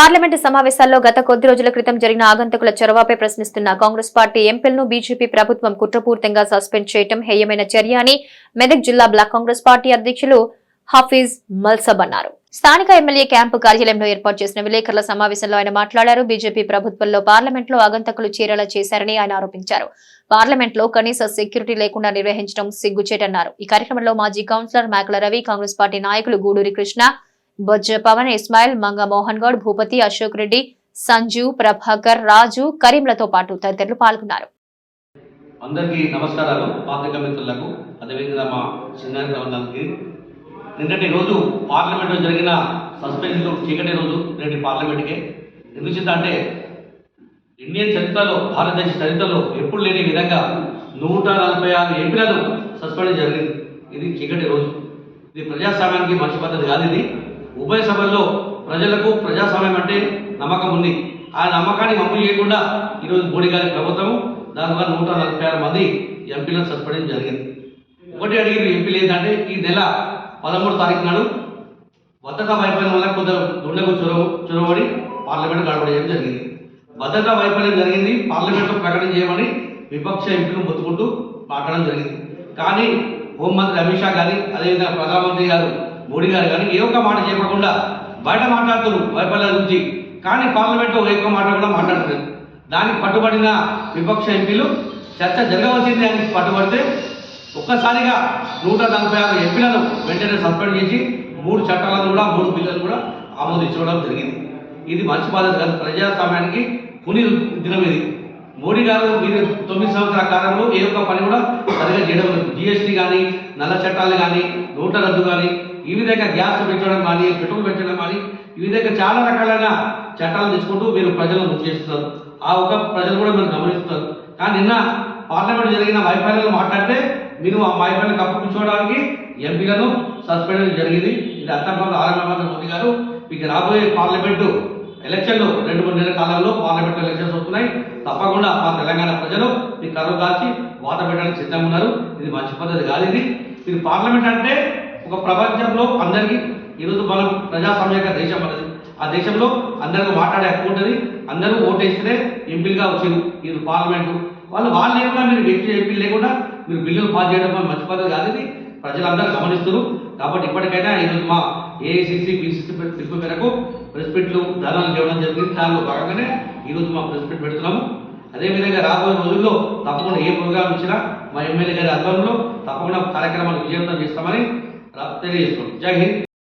Parliament సమావేశాల్లో గత కొద్ది రోజుల క్రితం జరిగిన ఆగంతకుల చొరవపై ప్రశ్నిస్తున్న కాంగ్రెస్ పార్టీ ఎంపీలను బీజేపీ ప్రభుత్వం కుట్రపూర్తంగా సస్పెండ్ చేయడం హేయమైన చర్య అని మెదక్ జిల్లా బ్లాక్ కాంగ్రెస్ పార్టీ అధ్యక్షులు హఫీజ్ మల్సబ్ అన్నారు. స్థానిక ఎమ్మెల్యే క్యాంపు కార్యాలయంలో ఏర్పాటు చేసిన విలేకరుల సమావేశంలో ఆయన మాట్లాడారు. బీజేపీ ప్రభుత్వంలో పార్లమెంట్లో ఆగంతకులు చేరేలా చేశారని ఆయన ఆరోపించారు. పార్లమెంట్లో కనీస సెక్యూరిటీ లేకుండా నిర్వహించడం సిగ్గుచేటన్నారు. ఈ కార్యక్రమంలో మాజీ కౌన్సిలర్ మేకల రవి కాంగ్రెస్ పార్టీ నాయకులు గూడూరి కృష్ణ బొజ్జ పవన్ ఇస్మాయిల్ మంగ మోహన్ గౌడ్ భూపతి అశోక్ రెడ్డి సంజు ప్రభాకర్ రాజు కరీంలతో పాటు తదితరులు పాల్గొన్నారు. అందరికీ నమస్కారాలు పాత్రిక మిత్రులకు. అదేవిధంగా మా చిన్నారి గవర్నర్కి నిన్నటి రోజు పార్లమెంట్లో జరిగిన సస్పెన్షన్ చీకటి రోజు నేటి పార్లమెంట్కే. ఎందుచేత అంటే ఇండియన్ చరిత్రలో భారతదేశ చరిత్రలో ఎప్పుడు లేని విధంగా నూట నలభై ఆరు ఎంపీలను సస్పెండ్ జరిగింది. ఇది చీకటి రోజు. ఇది ప్రజాస్వామ్యానికి మంచి పద్ధతి కాదు ఇది. ఉభయ సభల్లో ప్రజలకు ప్రజాస్వామ్యం అంటే నమ్మకం ఉంది. ఆ నమ్మకాన్ని అమలు చేయకుండా ఈరోజు మోడీ గారి ప్రభుత్వం దానివల్ల నూట నలభై ఆరు మంది ఎంపీలను సస్పెండ్ జరిగింది. ఒకటి అడిగిన ఎంపీలు ఏంటంటే ఈ నెల పదమూడు తారీఖు నాడు భద్రతా వైఫల్యం వల్ల కొందరు దుండకు చొరవ చొరవడి పార్లమెంట్ గడపడం జరిగింది? భద్రతా వైఫల్యం జరిగింది పార్లమెంట్లో ప్రకటన చేయమని విపక్ష ఎంపీలు మొత్తుకుంటూ మాట్లాడడం జరిగింది. కానీ హోంమంత్రి అమిత్ షా కానీ అదేవిధంగా ప్రధానమంత్రి గారు మోడీ గారు కానీ ఏ ఒక్క మాట చెప్పకుండా బయట మాట్లాడుతున్నారు వైఫల్యాల గురించి. కానీ పార్లమెంట్లో ఏ ఒక్క మాట కూడా మాట్లాడలేదు దానికి పట్టుబడిన విపక్ష ఎంపీలు చర్చ జరగవలసింది అని పట్టుబడితే ఒక్కసారిగా నూట నలభై ఆరు ఎంపీలను వెంటనే సస్పెండ్ చేసి మూడు చట్టాలను కూడా మూడు బిల్లులు కూడా ఆమోదించడం జరిగింది. ఇది మంచి పద్ధతి కాదు. ప్రజాస్వామ్యానికి పుని దినం ఇది. మోడీ గారు మీరు తొమ్మిది సంవత్సరాల కాలంలో ఏ ఒక్క పని కూడా సరిగా చేయడం లేదు. జిఎస్టీ కానీ నల్ల చట్టాలు కానీ నోట్ల రద్దు కానీ ఈ విధంగా గ్యాస్ పెంచడం కానీ పెట్రోల్ పెంచడం కానీ ఈ విధంగా చాలా రకాలైన చట్టాలు తెచ్చుకుంటూ మీరు ప్రజలను చేస్తున్నారు. ఆ ఒక ప్రజలు కూడా మీరు గమనిస్తున్నారు. కానీ నిన్న పార్లమెంట్ జరిగిన వైఫల్యాలు మాట్లాడితే మీరు ఆ వైఫల్యం కప్పించుకోవడానికి ఎంపీలను సస్పెండ్ జరిగింది. ఇది అంతర్గత ఆరంభ మోదీ గారు. మీకు రాబోయే పార్లమెంటు ఎలక్షన్లు రెండు మూడు నెలల కాలంలో పార్లమెంట్ ఎలక్షన్స్ వస్తున్నాయి. తప్పకుండా మా తెలంగాణ ప్రజలు మీ కరువు కాల్చి వాత పెట్టడానికి సిద్ధంగా ఉన్నారు. ఇది మంచి పద్ధతి కాదు ఇది. ఇది పార్లమెంట్ అంటే ఒక ప్రపంచంలో అందరికీ ఈరోజు మనం ప్రజాస్వామ్యక దేశం అనేది. ఆ దేశంలో అందరికీ మాట్లాడే హక్కు ఉంటుంది. అందరూ ఓటేస్తేనే ఎంపీలుగా వచ్చారు ఇది పార్లమెంటు. వాళ్ళు వాళ్ళు లేకుండా మీరు వ్యక్తి ఎంపీలు లేకుండా మీరు బిల్లులు పాస్ చేయడం వల్ల మంచి పద్ధతి కాదు ఇది. ప్రజలందరూ గమనిస్తున్నారు. కాబట్టి ఇప్పటికైనా ఈరోజు మా ఏఐసిసి బీసీసీ పిలుపు మేరకు ప్రెస్ మీట్లు ధనాలు ఇవ్వడం జరిగింది. దానిలో భాగంగానే ఈరోజు మా ప్రెస్ మీట్ పెడుతున్నాము. అదేవిధంగా రాబోయే రోజుల్లో తప్పకుండా ఏ ప్రోగ్రాం ఇచ్చినా మా ఎమ్మెల్యే గారి ఆధ్వర్యంలో తప్పకుండా కార్యక్రమాలు విజయవంతం చేస్తామని रात्रि सुन जय हिंद।